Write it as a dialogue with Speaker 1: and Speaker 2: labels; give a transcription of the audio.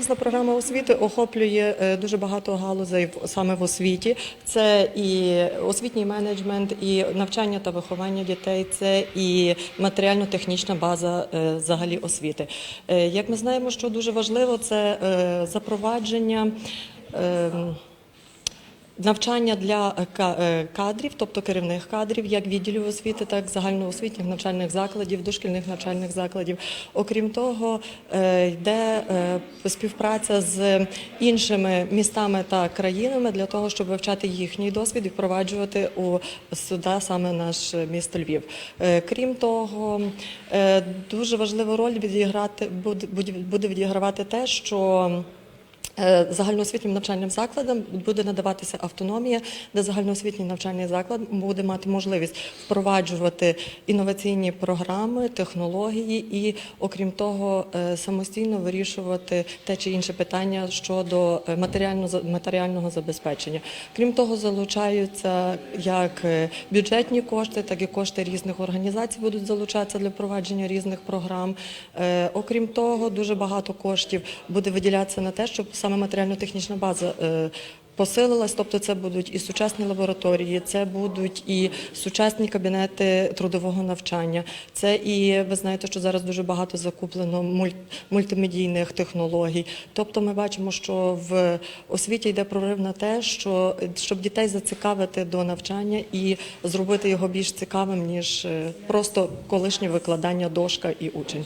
Speaker 1: комплексна програма освіти охоплює е, дуже багато галузей саме в освіті. Це і освітній менеджмент, і навчання та виховання дітей, це і матеріально-технічна база е, взагалі освіти. Е, Як ми знаємо, що дуже важливо, це запровадження. Навчання для е, е, кадрів, тобто керівних кадрів, як відділів освіти, так і загальноосвітніх навчальних закладів, дошкільних навчальних закладів. Окрім того, е, йде співпраця з іншими містами та країнами для того, щоб вивчати їхній досвід і впроваджувати у сюди саме наш місто Львів. Крім того, дуже важливу роль відіграти буде відігравати те, що Загальноосвітнім навчальним закладам буде надаватися автономія, де загальноосвітній навчальний заклад буде мати можливість впроваджувати інноваційні програми, технології і, окрім того, е, самостійно вирішувати те чи інше питання щодо е, матеріального забезпечення. Крім того, залучаються як е, бюджетні кошти, так і кошти різних організацій будуть залучатися для впровадження різних програм. Е, Окрім того, дуже багато коштів буде виділятися на те, щоб саме матеріально-технічна база. е, Посилилась, тобто це будуть і сучасні лабораторії, це будуть і сучасні кабінети трудового навчання. Це і ви знаєте, що зараз дуже багато закуплено муль- мультимедійних технологій. Тобто, ми бачимо, що в освіті йде прорив на те, що щоб дітей зацікавити до навчання і зробити його більш цікавим ніж е, просто колишнє викладання дошка і учень.